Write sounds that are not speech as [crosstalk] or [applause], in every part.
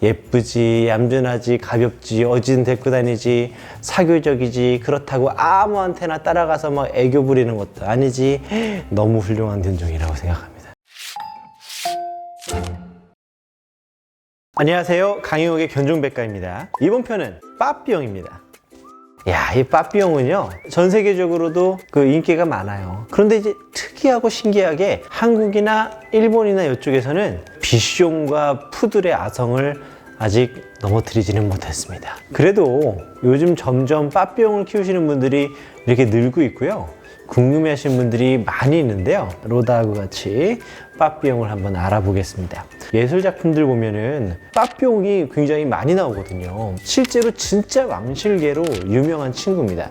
예쁘지, 얌전하지, 가볍지, 어디든 데리고 다니지, 사교적이지, 그렇다고 아무한테나 따라가서 막 애교 부리는 것도 아니지. 너무 훌륭한 견종이라고 생각합니다. 안녕하세요. 강희옥의 견종백과입니다. 이번 편은 빠삐용입니다. 야, 이 빠삐용은요, 전 세계적으로도 그 인기가 많아요. 그런데 이제 특이하고 신기하게 한국이나 일본이나 이쪽에서는 비숑과 푸들의 아성을 아직 넘어뜨리지는 못했습니다. 그래도 요즘 점점 빠삐용을 키우시는 분들이 이렇게 늘고 있고요. 궁금해 하시는 분들이 많이 있는데요. 로다하고 같이 빠삐용을 한번 알아보겠습니다. 예술 작품들 보면은 빠삐용이 굉장히 많이 나오거든요. 실제로 진짜 왕실계로 유명한 친구입니다.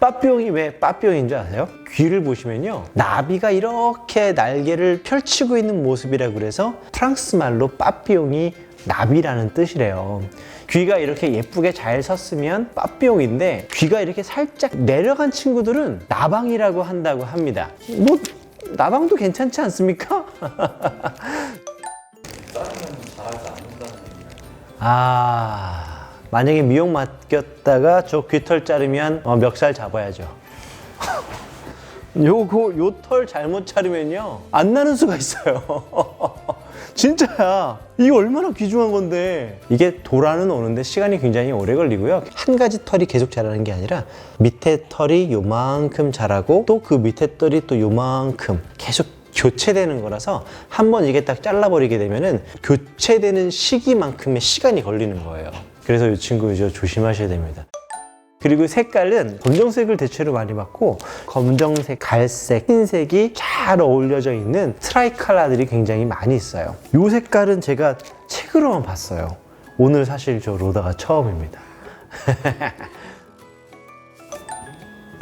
빠삐용이 왜 빠삐용인 줄 아세요? 귀를 보시면요. 나비가 이렇게 날개를 펼치고 있는 모습이라 그래서 프랑스 말로 빠삐용이 나비라는 뜻이래요. 귀가 이렇게 예쁘게 잘 섰으면 빠삐용인데 귀가 이렇게 살짝 내려간 친구들은 나방이라고 한다고 합니다. 뭐 나방도 괜찮지 않습니까? [laughs] 아 만약에 미용 맡겼다가 저 귀털 자르면 어, 멱살 잡아야죠. [laughs] 요거 요 털 잘못 자르면요 안 나는 수가 있어요. [laughs] 진짜야. 이게 얼마나 귀중한 건데. 이게 돌아는 오는데 시간이 굉장히 오래 걸리고요. 한 가지 털이 계속 자라는 게 아니라 밑에 털이 요만큼 자라고 또 그 밑에 털이 또 요만큼 계속 교체되는 거라서 한 번 이게 딱 잘라버리게 되면은 교체되는 시기만큼의 시간이 걸리는 거예요. 그래서 이 친구 이제 조심하셔야 됩니다. 그리고 색깔은 검정색을 대체로 많이 받고 검정색, 갈색, 흰색이 잘 어울려져 있는 트라이 컬러들이 굉장히 많이 있어요. 이 색깔은 제가 책으로만 봤어요. 오늘 사실 저 로다가 처음입니다. [laughs]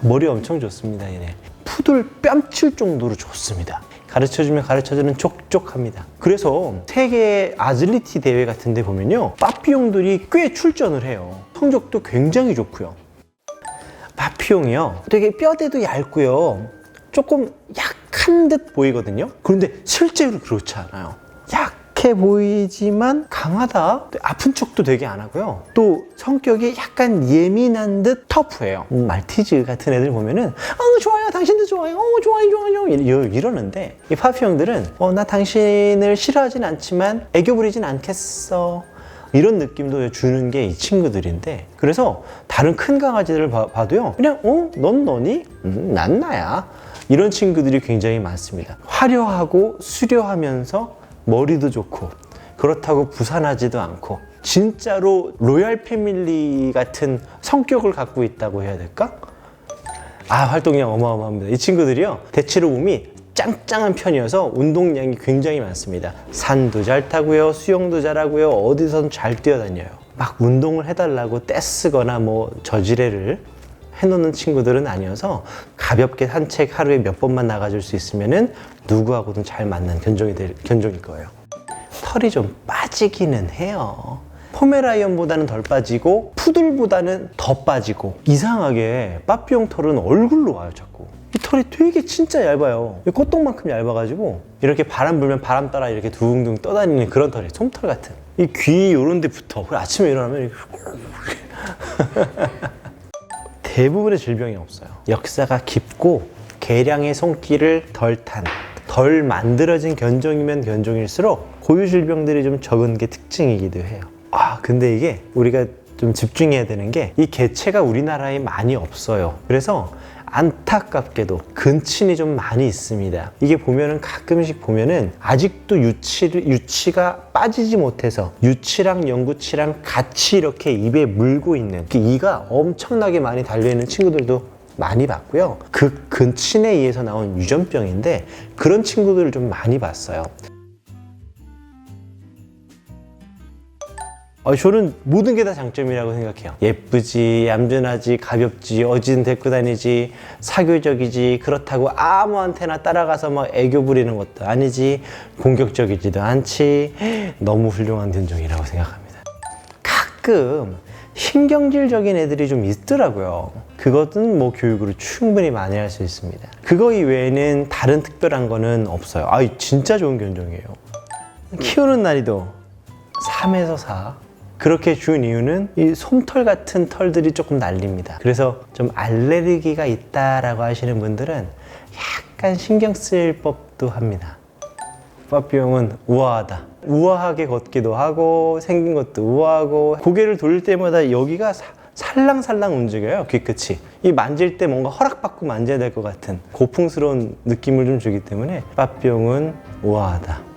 머리 엄청 좋습니다, 얘네. 푸들 뺨칠 정도로 좋습니다. 가르쳐주면 가르쳐주는 촉촉합니다. 그래서 세계 아질리티 대회 같은 데 보면요. 빠삐용들이 꽤 출전을 해요. 성적도 굉장히 좋고요. 파피용이요. 되게 뼈대도 얇고요. 조금 약한 듯 보이거든요. 그런데 실제로 그렇지 않아요. 약해 보이지만 강하다. 아픈 척도 되게 안 하고요. 또 성격이 약간 예민한 듯 터프해요. 음, 말티즈 같은 애들 보면은 어 좋아요, 당신도 좋아요, 어 좋아요, 좋아요 이러- 이러는데 이 파피용들은 어 나 당신을 싫어하진 않지만 애교 부리진 않겠어. 이런 느낌도 주는 게 이 친구들인데 그래서 다른 큰 강아지들을 봐, 봐도요 그냥 어? 넌 너니? 음, 난 나야 이런 친구들이 굉장히 많습니다 화려하고 수려하면서 머리도 좋고 그렇다고 부산하지도 않고 진짜로 로얄 패밀리 같은 성격을 갖고 있다고 해야 될까? 아 활동량 어마어마합니다 이 친구들이요 대체로 몸이 짱짱한 편이어서 운동량이 굉장히 많습니다. 산도 잘 타고요, 수영도 잘하고요, 어디선 잘 뛰어다녀요. 막 운동을 해달라고 떼쓰거나 뭐 저지레를 해놓는 친구들은 아니어서 가볍게 산책 하루에 몇 번만 나가줄 수 있으면은 누구하고든 잘 맞는 견종이 될, 견종일 거예요. 털이 좀 빠지기는 해요. 포메라이언보다는 덜 빠지고 푸들보다는 더 빠지고 이상하게 빠삐용 털은 얼굴로 와요 자꾸 이 털이 되게 진짜 얇아요 이 꽃동만큼 얇아가지고 이렇게 바람 불면 바람 따라 이렇게 둥둥 떠다니는 그런 털이 솜털 같은 이 귀 요런 데 붙어 그리고 아침에 일어나면 이렇게 [laughs] 대부분의 질병이 없어요. 역사가 깊고 개량의 손길을 덜 탄, 덜 만들어진 견종이면 견종일수록 고유 질병들이 좀 적은 게 특징이기도 해요. 아, 근데 이게 우리가 좀 집중해야 되는 게 이 개체가 우리나라에 많이 없어요. 그래서 안타깝게도 근친이 좀 많이 있습니다. 이게 보면은 가끔씩 보면은 아직도 유치를, 유치가 빠지지 못해서 유치랑 영구치랑 같이 이렇게 입에 물고 있는 그 이가 엄청나게 많이 달려있는 친구들도 많이 봤고요. 그 근친에 의해서 나온 유전병인데 그런 친구들을 좀 많이 봤어요. 어, 저는 모든 게 다 장점이라고 생각해요. 예쁘지, 얌전하지, 가볍지, 어디든 데리고 다니지, 사교적이지, 그렇다고 아무한테나 따라가서 막 애교 부리는 것도 아니지, 공격적이지도 않지, 너무 훌륭한 견종이라고 생각합니다. 가끔 신경질적인 애들이 좀 있더라고요. 그것은 뭐 교육으로 충분히 만회할 수 있습니다. 그거 이외에는 다른 특별한 거는 없어요. 아, 진짜 좋은 견종이에요. 키우는 난이도 3에서 4. 그렇게 준 이유는 이 솜털 같은 털들이 조금 날립니다. 그래서 좀 알레르기가 있다라고 하시는 분들은 약간 신경 쓰일 법도 합니다. 빠삐용은 우아하다. 우아하게 걷기도 하고 생긴 것도 우아하고 고개를 돌릴 때마다 여기가 사- 살랑살랑 움직여요 귀 끝이 이 만질 때 뭔가 허락받고 만져야 될 것 같은 고풍스러운 느낌을 좀 주기 때문에 빠삐용은 우아하다